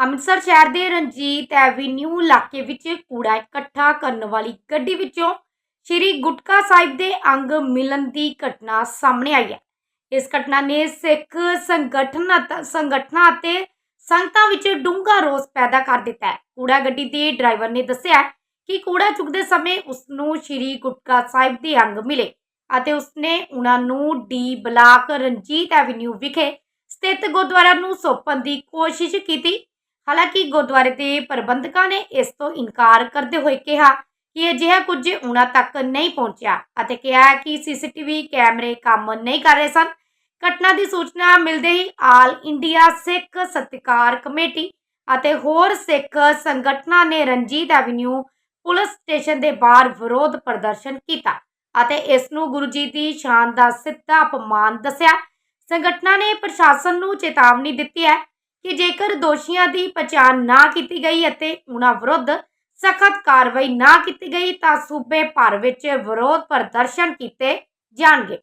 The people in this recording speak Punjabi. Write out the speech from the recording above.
ਅੰਮ੍ਰਿਤਸਰ ਸ਼ਹਿਰ ਦੇ ਰਣਜੀਤ ਐਵੀਨਿਊ ਇਲਾਕੇ ਵਿੱਚ ਕੂੜਾ ਇਕੱਠਾ ਕਰਨ ਵਾਲੀ ਗੱਡੀ ਵਿੱਚੋਂ ਸ਼੍ਰੀ ਗੁਟਕਾ ਸਾਹਿਬ ਦੇ ਅੰਗ ਮਿਲਣ ਦੀ ਘਟਨਾ ਸਾਹਮਣੇ ਆਈ ਹੈ। ਇਸ ਘਟਨਾ ਨੇ ਸਿੱਖ ਸੰਗਠਨ ਸੰਗਠਨਾਂ ਅਤੇ ਸੰਗਤਾਂ ਵਿੱਚ ਡੂੰਘਾ ਰੋਸ ਪੈਦਾ ਕਰ ਦਿੱਤਾ ਹੈ। ਕੂੜਾ ਗੱਡੀ ਦੇ ਡਰਾਈਵਰ ਨੇ ਦੱਸਿਆ ਕਿ ਕੂੜਾ ਚੁੱਕਦੇ ਸਮੇਂ ਉਸ ਨੂੰ ਸ਼੍ਰੀ ਗੁਟਕਾ ਸਾਹਿਬ ਦੇ ਅੰਗ ਮਿਲੇ ਅਤੇ ਉਸਨੇ ਉਹਨਾਂ ਨੂੰ ਡੀ ਬਲਾਕ ਰਣਜੀਤ ਐਵੀਨਿਊ ਵਿਖੇ ਸਥਿਤ ਗੁਰਦੁਆਰਾ ਨੂੰ ਸੌਂਪਣ ਦੀ ਕੋਸ਼ਿਸ਼ ਕੀਤੀ। ਹਾਲਾਂਕਿ ਗੁਰਦੁਆਰੇ ਦੇ ਪ੍ਰਬੰਧਕਾਂ ਨੇ ਇਸ ਤੋਂ ਇਨਕਾਰ ਕਰਦੇ ਹੋਏ ਕਿਹਾ ਕਿ ਅਜਿਹਾ ਕੁਝ ਉਹਨਾਂ ਤੱਕ ਨਹੀਂ ਪਹੁੰਚਿਆ ਅਤੇ ਕਿਹਾ ਕਿ ਸੀਸੀਟੀਵੀ ਕੈਮਰੇ ਕੰਮ ਨਹੀਂ ਕਰ ਰਹੇ ਸਨ। ਘਟਨਾ ਦੀ ਸੂਚਨਾ ਮਿਲਦੇ ਹੀ ਆਲ ਇੰਡੀਆ ਸਿੱਖ ਸਤਿਕਾਰ ਕਮੇਟੀ ਅਤੇ ਹੋਰ ਸਿੱਖ ਸੰਗਠਨਾਂ ਨੇ ਰਣਜੀਤ ਐਵਨਿਊ ਪੁਲਿਸ ਸਟੇਸ਼ਨ ਦੇ ਬਾਹਰ ਵਿਰੋਧ ਪ੍ਰਦਰਸ਼ਨ ਕੀਤਾ ਅਤੇ ਇਸ ਨੂੰ ਗੁਰੂ ਜੀ ਦੀ ਸ਼ਾਨ ਦਾ ਸਿੱਧਾ ਅਪਮਾਨ ਦੱਸਿਆ। ਸੰਗਠਨਾਂ ਨੇ ਪ੍ਰਸ਼ਾਸਨ ਨੂੰ ਚੇਤਾਵਨੀ ਦਿੱਤੀ ਹੈ ਕਿ ਜੇਕਰ ਦੋਸ਼ੀਆਂ ਦੀ ਪਛਾਣ ਨਾ ਕੀਤੀ ਗਈ ਅਤੇ ਉਹਨਾਂ ਵਿਰੁੱਧ ਸਖਤ ਕਾਰਵਾਈ ਨਾ ਕੀਤੀ ਗਈ ਤਾਂ ਸੂਬੇ ਭਰ ਵਿੱਚ ਵਿਰੋਧ ਪ੍ਰਦਰਸ਼ਨ ਕੀਤੇ ਜਾਣਗੇ।